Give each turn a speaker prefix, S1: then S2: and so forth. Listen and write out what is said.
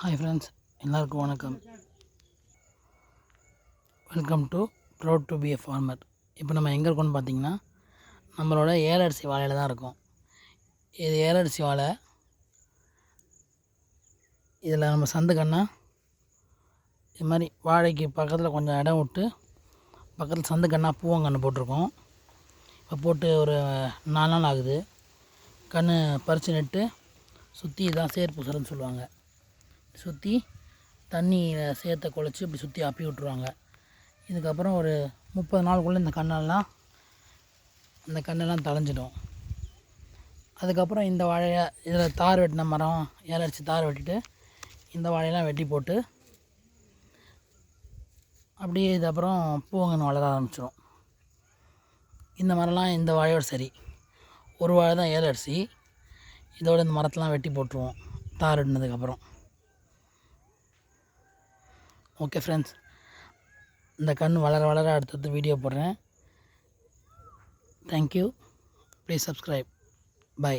S1: Hi friends எல்லாருக்கும் வணக்கம். Welcome to proud to be a farmer இப்போ நம்ம எங்கே இருக்கோம்னு பார்த்தீங்கன்னா நம்மளோட ஏலரிசி வாழையில் தான் இருக்கோம். இது ஏலரிசி வாழை இதில் நம்ம சந்துக்கன்னா இது மாதிரி வாழைக்கு பக்கத்தில் கொஞ்சம் இடம் விட்டு பக்கத்தில் சந்துக்கன்னா பூவங்கன்று போட்டிருக்கோம். இப்போ போட்டு ஒரு நாலு நாள் ஆகுது. கன்று பறித்து நட்டு சுற்றி இதான் சேர்ப்பு பூசறன்னு சொல்லுவாங்க. சுற்றி தண்ணியில் சேர்த்த குழச்சி இப்படி சுற்றி அப்பி விட்ருவாங்க இதுக்கப்புறம் ஒரு முப்பது நாளுக்குள்ளே இந்த கண்ணெல்லாம் அந்த கண்ணெல்லாம் தளைஞ்சிடும். அதுக்கப்புறம் இந்த வாழையை இதில் தார் வெட்டின மரம் ஏலரிச்சு தார் வெட்டிட்டு இந்த வாழையெல்லாம் வெட்டி போட்டு அப்படியே இதுக்கப்புறம் அப்புறம் பூவங்கன்னு வளர ஆரம்பிச்சிடும் இந்த மரம்லாம் இந்த வாழையோட சரி. ஒரு வாழை தான் ஏலரிசி இதோட இந்த மரத்தெலாம் வெட்டி போட்டுருவோம் தார் வெட்டினதுக்கப்புறம். ஓகே ஃப்ரெண்ட்ஸ் இந்த கண் வளர வளர அடுத்தடுத்து வீடியோ போடுறேன். Thank you please subscribe by